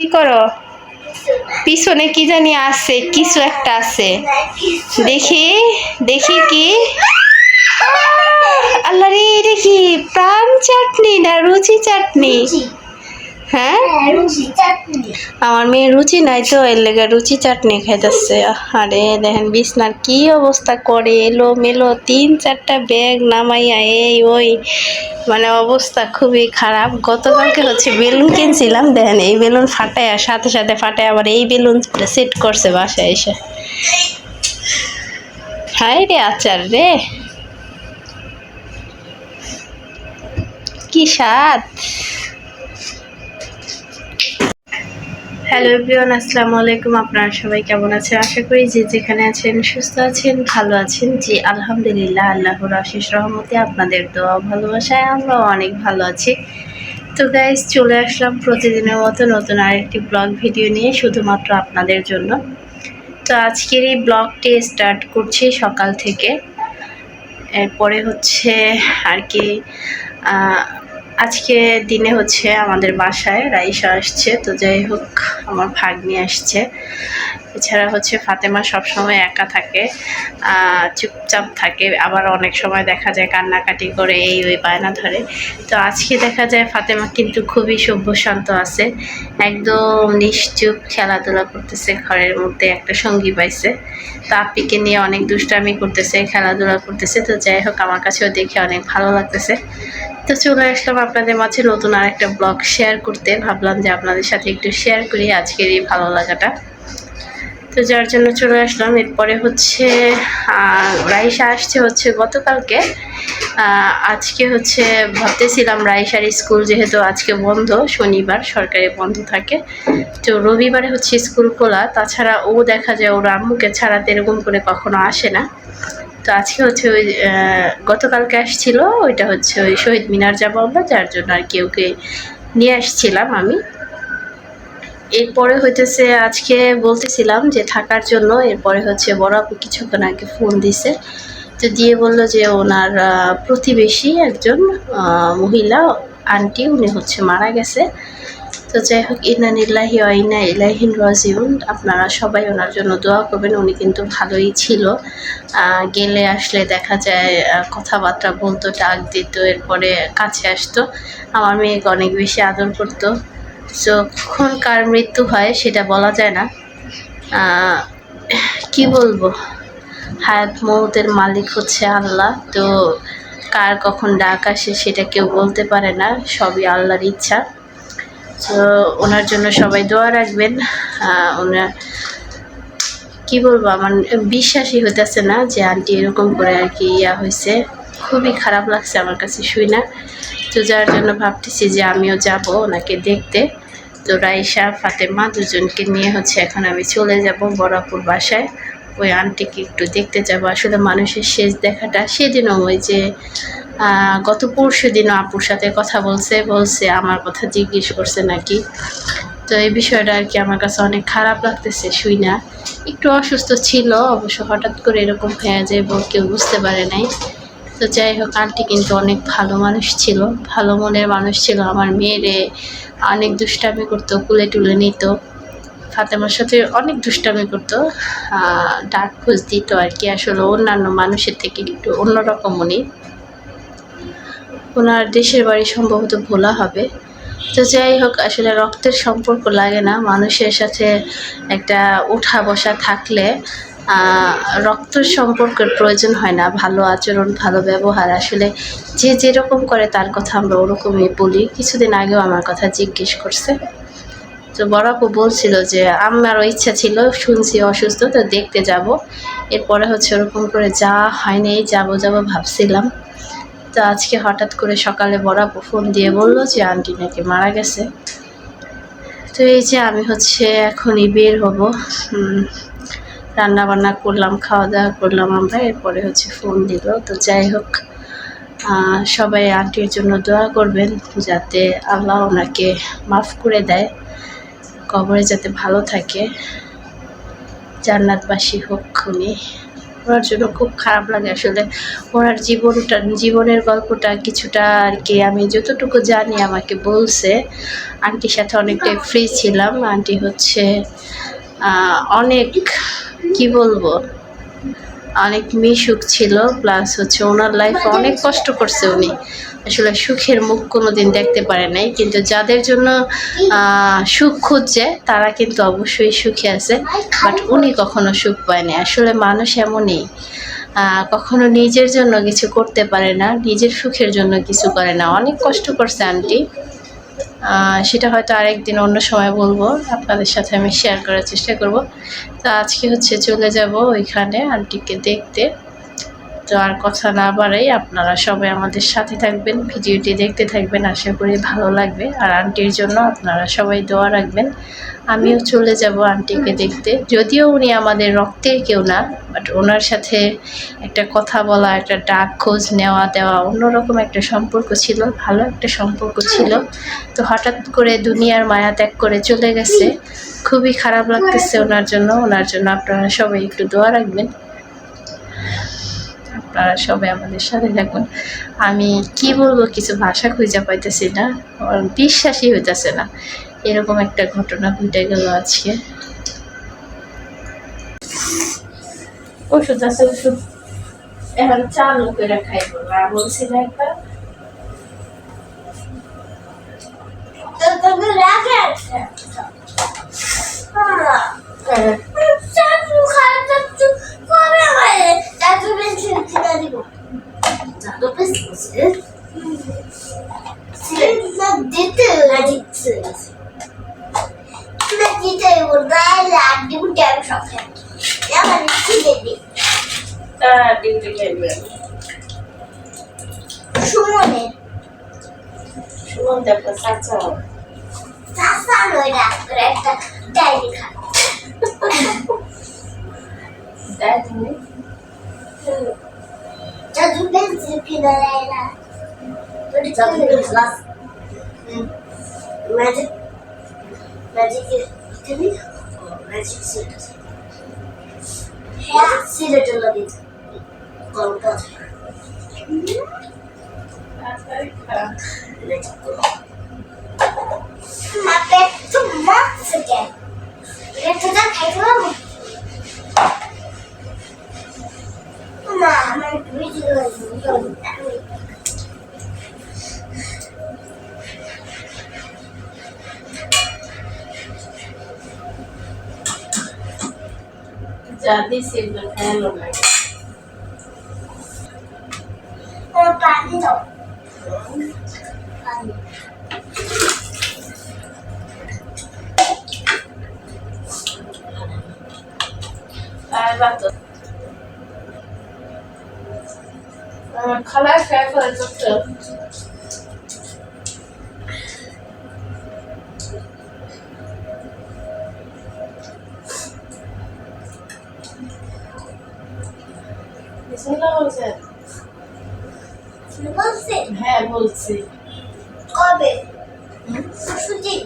কি করো? পিছনে কি জানি আছে, কিছু একটা আছে। দেখি দেখি কি? আল্লাহ রে কি প্রাণ চাটনি না রুচি চাটনি? হ্যাঁ? আমার মেয়ে রুচি নাই তো, এর লেগে রুচি চাটনি খাইতেছে। আরে দেখেন বিছনার কি অবস্থা করে এলো মেলো তিন চারটা ব্যাগ নামাইয়া এই ওই মানে অবস্থা খুবই খারাপ। গতকালকে হচ্ছে বেলুন কিনছিলাম, দেখেন এই বেলুন ফাটায় সাথে সাথে ফাটায় আবার এই বেলুন সেট করছে বাসায় এসে। হায় রে আচার রে। কি স্বাদ। হ্যালো এভরিওয়ান আসসালামু আলাইকুম আপনারা সবাই কেমন আছেন? আশা করি যে যেখানে আছেন, সুস্থ আছেন, ভালো আছেন। জি, আলহামদুলিল্লাহ, আল্লাহর আশিস রহমতে আপনাদের দোয়া ভালোবাসায় আমরাও অনেক ভালো আছি। তো গাইজ চলে আসলাম প্রতিদিনের মতো নতুন আরেকটি ব্লগ ভিডিও নিয়ে, শুধুমাত্র আপনাদের জন্য। তো আজকের এই ব্লগটি স্টার্ট করছি সকাল থেকে। এরপরে হচ্ছে আর কি আজকে দিনে হচ্ছে আমাদের বাসায় রাইসা আসছে, তো যাই হোক, আমার ভাগ্নি আসছে। এছাড়া হচ্ছে ফাতেমা সবসময় একা থাকে চুপচাপ থাকে, আবার অনেক সময় দেখা যায় কান্নাকাটি করে, এই ওই বায়না ধরে। তো আজকে দেখা যায় ফাতেমা কিন্তু খুবই সভ্যশান্ত আছে, একদম নিশ্চুপ খেলাধুলা করতেছে, ঘরের মধ্যে একটা সঙ্গী পাইছে। তো আপ্পিকে নিয়ে অনেক দুষ্টামি করতেছে, খেলাধুলা করতেছে, তো যাই হোক, আমার কাছেও দেখে অনেক ভালো লাগতেছে। তো চলে আসলাম আপনাদের মাঝে নতুন আর একটা ব্লগ শেয়ার করতে ভাবলাম যে আপনাদের সাথে একটু শেয়ার করি আজকের এই ভালো লাগাটা। তো যার জন্য চলে আসলাম। এরপরে হচ্ছে রাইসা আসছে হচ্ছে গতকালকে। আজকে হচ্ছে ভাবতেছিলাম রাইসার স্কুল যেহেতু আজকে বন্ধ, শনিবার সরকারি বন্ধ থাকে। তো রবিবারে হচ্ছে স্কুল খোলা। তাছাড়া ও দেখা যায় ওর আম্মুকে ছাড়াতে এরকম করে কখনো আসে না। তো আজকে হচ্ছে ওই গতকালকে আসছিল, ওইটা হচ্ছে ওই শহীদ মিনার যাব আমরা, যার জন্য আর কি ওকে নিয়ে আসছিলাম আমি। এরপরে হইতেছে আজকে বলতেছিলাম যে থাকার জন্য, এরপরে হচ্ছে বড় আপু কিছুক্ষণ আগে ফোন দিছে, তো দিয়ে বলল যে ওনার প্রতিবেশী একজন মহিলা, আন্টি, উনি হচ্ছে মারা গেছে। তো যাই হোক ইনা নিল্লাহি ইনা ইলাহিন রাজিউন। আপনারা সবাই ওনার জন্য দোয়া করবেন, উনি কিন্তু ভালোই ছিল। গেলে আসলে দেখা যায় কথাবার্তা বলতো, ডাক দিত, এরপরে কাছে আসতো। আমার মেয়েকে অনেক বেশি আদর করতো। তো কখন কার মৃত্যু হয় সেটা বলা যায় না। কি বলব? হায়াত মৌতের মালিক হচ্ছে আল্লাহ। তো কার কখন ডাক আসে সেটা কেউ বলতে পারে না, সবই আল্লাহর ইচ্ছা। তো ওনার জন্য সবাই দোয়া রাখবেন। ওনার কি বলব, আমার বিশ্বাসই হইতেছে না যে আন্টি এরকম করে আর কি ইয়া হয়েছে খুবই খারাপ লাগছে আমার কাছে শুই না। তো যার জন্য ভাবতেছি যে আমিও যাব ওনাকে দেখতে। তো রাইসা, ফাতেমা দুজনকে নিয়ে হচ্ছে এখন আমি চলে যাব বরাপুর বাসায়। ওই আন্টিকে একটু দেখতে যাব। আসলে মানুষের শেষ দেখাটা সেদিনও ওই যে গত পরশু দিনও আপুর সাথে কথা বলছে বলছে, আমার কথা জিজ্ঞেস করছে নাকি? তো এই বিষয়টা আর কি আমার কাছে অনেক খারাপ লাগতেছে শুই না একটু অসুস্থ ছিল, অবশ্য হঠাৎ করে এরকম হয়ে যায় কেউ বুঝতে পারে নাই। তো যাই হোক, আন্টি কিন্তু অনেক ভালো মানুষ ছিল, ভালো মনের মানুষ ছিল। আমার মেয়েরে অনেক দুষ্টামি করতো, কুলে টুলে নিত। ফাতেমার সাথে অনেক দুষ্টামি করতো ডাক খোঁজ দিত আর কি। আসলে অন্যান্য মানুষের থেকে একটু অন্যরকম উনি ওনার দেশের বাড়ি সম্ভবত ভোলা হবে। তো যাই হোক, আসলে রক্তের সম্পর্ক লাগে না। মানুষের সাথে একটা উঠা বসা থাকলে রক্তের সম্পর্কের প্রয়োজন হয় না। ভালো আচরণ, ভালো ব্যবহার। আসলে যে যেরকম করে তার কথা আমরা ওরকমই বলি। কিছুদিন আগেও আমার কথা জিজ্ঞেস করছে। তো বড় আপু বলছিল যে আমারও ইচ্ছা ছিল, শুনছি অসুস্থ, তো দেখতে যাব। এরপরে হচ্ছে ওরকম করে যা হয়নি, যাব যাব ভাবছিলাম। তো আজকে হঠাৎ করে সকালে বড় ফোন দিয়ে বলল যে আন্টি নাকি মারা গেছে। তো এই যে আমি হচ্ছে এখনই বের হব। রান্না বান্না করলাম খাওয়া দাওয়া করলাম আমরা, এরপরে হচ্ছে ফোন দিল। তো যাই হোক সবাই আন্টির জন্য দোয়া করবেন যাতে আল্লাহ ওনাকে মাফ করে দেয়, কবরে যাতে ভালো থাকে, জান্নাতবাসী হোক উনি। ওনার জন্য খুব খারাপ লাগে আসলে। ওনার জীবনটা, জীবনের গল্পটা কিছুটা আর কি আমি যতটুকু জানি আমাকে বলছে। আন্টির সাথে অনেকটাই ফ্রি ছিলাম। আন্টি হচ্ছে অনেক, কি বলব? অনেক মিশুক ছিল প্লাস হচ্ছে ওনার লাইফে অনেক কষ্ট করছে উনি। আসলে সুখের মুখ কোনোদিন দেখতে পারে নাই, কিন্তু যাদের জন্য সুখ খুঁজছে, তারা কিন্তু অবশ্যই সুখে আছে বাট উনি কখনো সুখ পায়নি আসলে মানুষ এমনই কখনো নিজের জন্য কিছু করতে পারে না, নিজের সুখের জন্য কিছু করে না। অনেক কষ্ট করছে আন্টি সেটা হয়তো আরেকদিন অন্য সময় বলব। আপনাদের সাথে আমি শেয়ার করার চেষ্টা করব। তো আজকে হচ্ছে চলে যাব ওইখানে আন্টিকে দেখতে। তো আর কথা না বাড়াই আপনারা সবাই আমাদের সাথে থাকবেন, ভিডিওটি দেখতে থাকবেন, আশা করি ভালো লাগবে। আর আন্টির জন্য আপনারা সবাই দোয়া রাখবেন। আমিও চলে যাব আন্টিকে দেখতে। যদিও উনি আমাদের রক্তের কেউ না বাট ওনার সাথে একটা কথা বলা, একটা ডাক খোঁজ নেওয়া দেওয়া অন্যরকম একটা সম্পর্ক ছিল, ভালো একটা সম্পর্ক ছিল। তো হঠাৎ করে দুনিয়ার মায়া ত্যাগ করে চলে গেছে। খুবই খারাপ লাগতেছে ওনার জন্য। ওনার জন্য আপনারা সবাই একটু দোয়া রাখবেন। আপনারা সবাই আমাদের সাথে থাকুন। আমি কি বলব, কিছু ভাষা খুঁজে পাইতেছি না বিশ্বাসই হইতেছে না। এরকম একটা ঘটনা ঘটে গেল আজকে। ওষুধ আছে, ওষুধ। এখন চালু করে খাইবো। বলছি না একবার Şu model. Şu model pasarca. Pasar öyle. Bırakta. Derdi kaldı. Derdi mi? Cadı ben zıpkılarıyla. Cadı ben zıpkılarıyla. Magic. Magic. Magic circuit. Magic circuit. Magic circuit. Sylhet লাগে কলকাতা মা পেট তো মাছ থেকে এটা তো খাইতে পারব মা আমার ভিডিও খালা খেয়ে ফেলে চোখটা হ্যাঁ বলছি। কবে? সুজি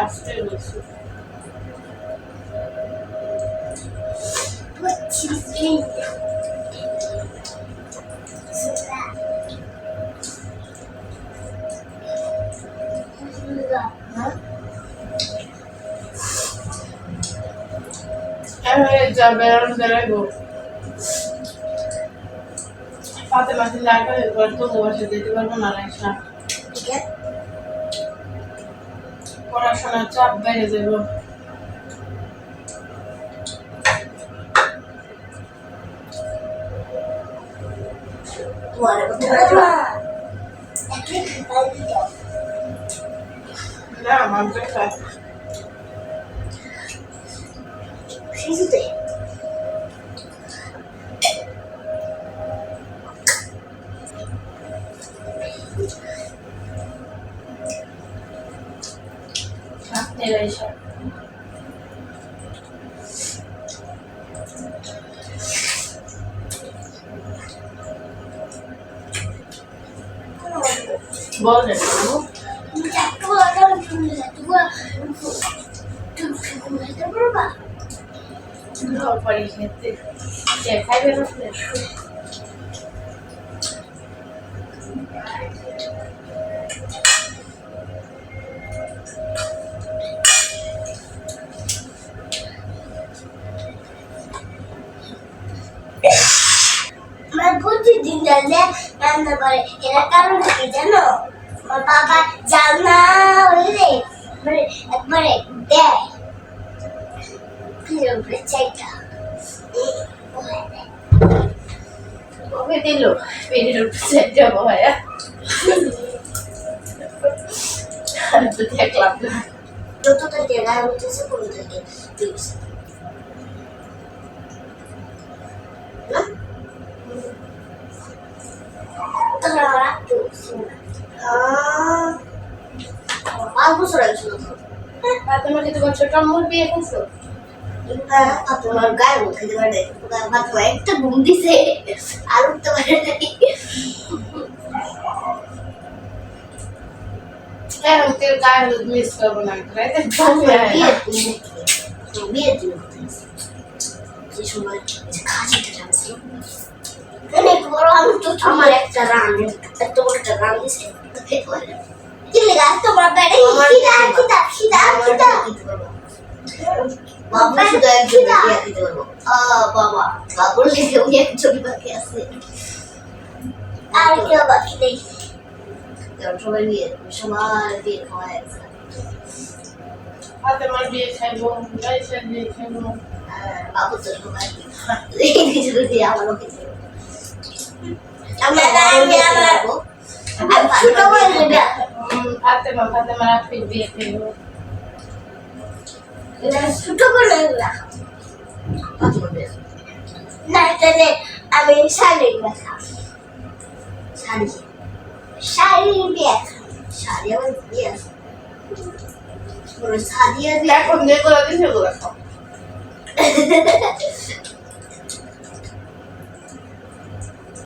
আসতে বলছি বুঝছি হ্যাঁ হয়ে যাবে আর বেড়াবো পাতে মাসে লাগবে এবার তো বসে যেতে পারব না না পড়াশোনার চাপ বেড়ে যাব। খাই না মাংস খায় শিশুতে রাত্রের এইসব বলেন বাবু চারটে বলা তুমি কি জানলে রান্না করে এরা কারণ কি জানো আমার বাবা জানা হইলে একবারে একবারে দেয় চাইটা ওকে দিল পেটের উপর চারটা বয়া তো দেখলাম না যত থেকে গায়ে উঠেছে কোনো থেকে দিয়েছে বছর হয়েছিল তখন তোমার কি তোমার ছোট আম্মুর বিয়ে করছ হ্যাঁ, তোমার গায়ে উঠে দিতে পারে একটা ঘুম দিছে আর উঠতে পারে নাই। গায়ে হলুদ মিস করব না বিয়ের দিন বিয়ের সময়? খাসিটা টানছিল অনেক বড় আমি তো আমার একটা রান এত বড় একটা রান দিছে। কি লেগা তোমার ব্যাডে খিদা খিদা খিদা খিদা বাবা শুধু একজন দিতে পারব আহ বাবা বাবুর লেগে উনি একজন বাকি আছে। আর কেউ বাকি নেই। সবাই বিয়ে সবার বিয়ে খাওয়া হাতে আমার বিয়ে খাইবো বিয়ে খাইবো বাবু তো সবাই কিছু দিয়ে আমারও কিছু আমি আমি আমার আমি ছোট বই নেবে হাতে মা হাতে মা রাখবি বিয়ে খাইবো ছোট করে না তাহলে আমি শাড়ি দেখা। শাড়ি শাড়ি বিয়ে